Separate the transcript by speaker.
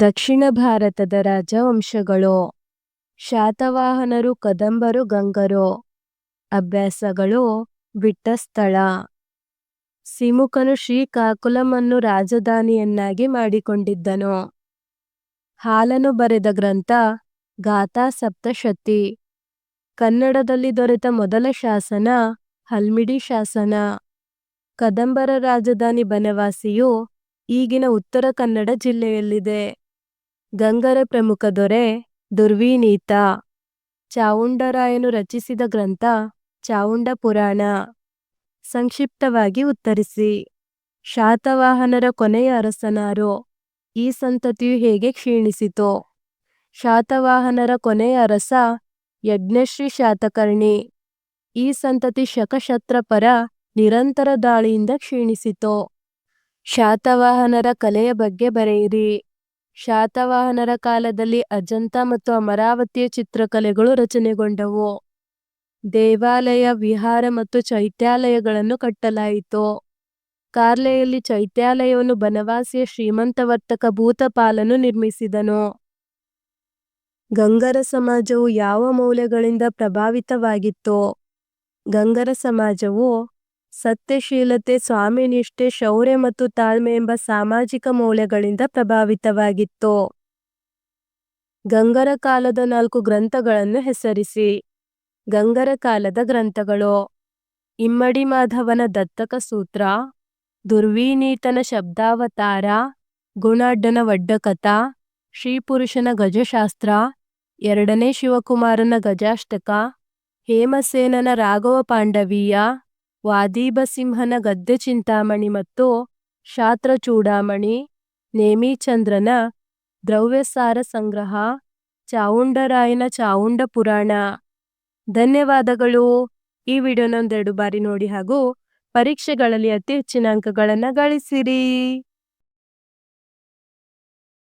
Speaker 1: ದಕ್ಷಿಣ ಭಾರತದ ರಾಜವಂಶಗಳು. ಶಾತವಾಹನರು, ಕದಂಬರು, ಗಂಗರು. ಅಭ್ಯಾಸಗಳು, ಬಿಟ್ಟ ಸ್ಥಳ. ಸಿಮುಕನು ಶ್ರೀಕಾಕುಲಮನ್ನು ರಾಜಧಾನಿಯನ್ನಾಗಿ ಮಾಡಿಕೊಂಡಿದ್ದನು. ಹಾಲನು ಬರೆದ ಗ್ರಂಥ, ಗಾಥಾ ಸಪ್ತಶತಿ. ಕನ್ನಡದಲ್ಲಿ ದೊರೆತ ಮೊದಲ ಶಾಸನ, ಹಲ್ಮಿಡಿ ಶಾಸನ. ಕದಂಬರ ರಾಜಧಾನಿ ಬನವಾಸಿಯು ಈಗಿನ ಉತ್ತರ ಕನ್ನಡ ಜಿಲ್ಲೆಯಲ್ಲಿದೆ. ಗಂಗರ ಪ್ರಮುಖ ದೊರೆ ದುರ್ವಿನೀತ. ಚಾವುಂಡರಾಯನು ರಚಿಸಿದ ಗ್ರಂಥ ಚಾವುಂಡ ಪುರಾಣ. ಸಂಕ್ಷಿಪ್ತವಾಗಿ ಉತ್ತರಿಸಿ. ಶಾತವಾಹನರ ಕೊನೆಯ ಅರಸನಾರು? ಈ ಸಂತತಿಯು ಹೇಗೆ ಕ್ಷೀಣಿಸಿತು? ಶಾತವಾಹನರ ಕೊನೆಯ ಅರಸ ಯಜ್ಞಶ್ರೀ ಶಾತಕರ್ಣಿ. ಈ ಸಂತತಿ ಶಕಶತ್ರಪರ ನಿರಂತರ ದಾಳಿಯಿಂದ ಕ್ಷೀಣಿಸಿತು? ಶಾತವಾಹನರ ಕಲೆಯ ಬಗ್ಗೆ ಬರೆಯಿರಿ. ಶಾತವಾಹನರ ಕಾಲದಲ್ಲಿ ಅಜಂತ ಮತ್ತು ಅಮರಾವತಿಯ ಚಿತ್ರಕಲೆಗಳು ರಚನೆಗೊಂಡವು. ದೇವಾಲಯ, ವಿಹಾರ ಮತ್ತು ಚೈತ್ಯಾಲಯಗಳನ್ನು ಕಟ್ಟಲಾಯಿತು. ಕಾರ್ಲೆಯಲ್ಲಿ ಚೈತ್ಯಾಲಯವನ್ನು ಬನವಾಸಿಯ ಶ್ರೀಮಂತ ವರ್ತಕ ಭೂತಪಾಲನು ನಿರ್ಮಿಸಿದನು. ಗಂಗರ ಸಮಾಜವು ಯಾವ ಮೌಲ್ಯಗಳಿಂದ ಪ್ರಭಾವಿತವಾಗಿತ್ತು? ಗಂಗರ ಸಮಾಜವು ಸತ್ಯಶೀಲತೆ ಸ್ವಾಮಿನಿಷ್ಠೆ ಶೌರ್ಯ ಮತ್ತು ತಾಳ್ಮೆ ಎಂಬ ಸಾಮಾಜಿಕ ಮೌಲ್ಯಗಳಿಂದ ಪ್ರಭಾವಿತವಾಗಿತ್ತು. ಗಂಗರ ಕಾಲದ ನಾಲ್ಕು ಗ್ರಂಥಗಳನ್ನು ಹೆಸರಿಸಿ. ಗಂಗರ ಕಾಲದ ಗ್ರಂಥಗಳು. ಇಮ್ಮಡಿ ಮಾಧವನ ದತ್ತಕ ಸೂತ್ರ. ದುರ್ವಿನೀತನ ಶಬ್ದಾವತಾರ. ಗುಣಾಡ್ಡನ ವಡ್ಡಕಥ. ಶ್ರೀಪುರುಷನ ಗಜಶಾಸ್ತ್ರ. ಎರಡನೇ ಶಿವಕುಮಾರನ ಗಜಾಷ್ಟಕ. ಹೇಮಸೇನನ ರಾಘವ ಪಾಂಡವೀಯ. ವಾದೀಬಸಿಂಹನ ಗದ್ದೆ ಚಿಂತಾಮಣಿ ಮತ್ತು ಶಾತ್ರ ಚೂಡಾಮಣಿ ನೇಮಿಚಂದ್ರನ ದ್ರವ್ಯಸಾರ ಸಂಗ್ರಹ, ಚಾವುಂಡರಾಯನ ಚಾವುಂಡ ಪುರಾಣ. ಧನ್ಯವಾದಗಳು. ಈ ವಿಡಿಯೋನ ಒಂದೆರಡು ಬಾರಿ ನೋಡಿ ಹಾಗೂ ಪರೀಕ್ಷೆಗಳಲ್ಲಿ ಅತಿ ಹೆಚ್ಚಿನ ಅಂಕಗಳನ್ನು ಗಳಿಸಿರಿ.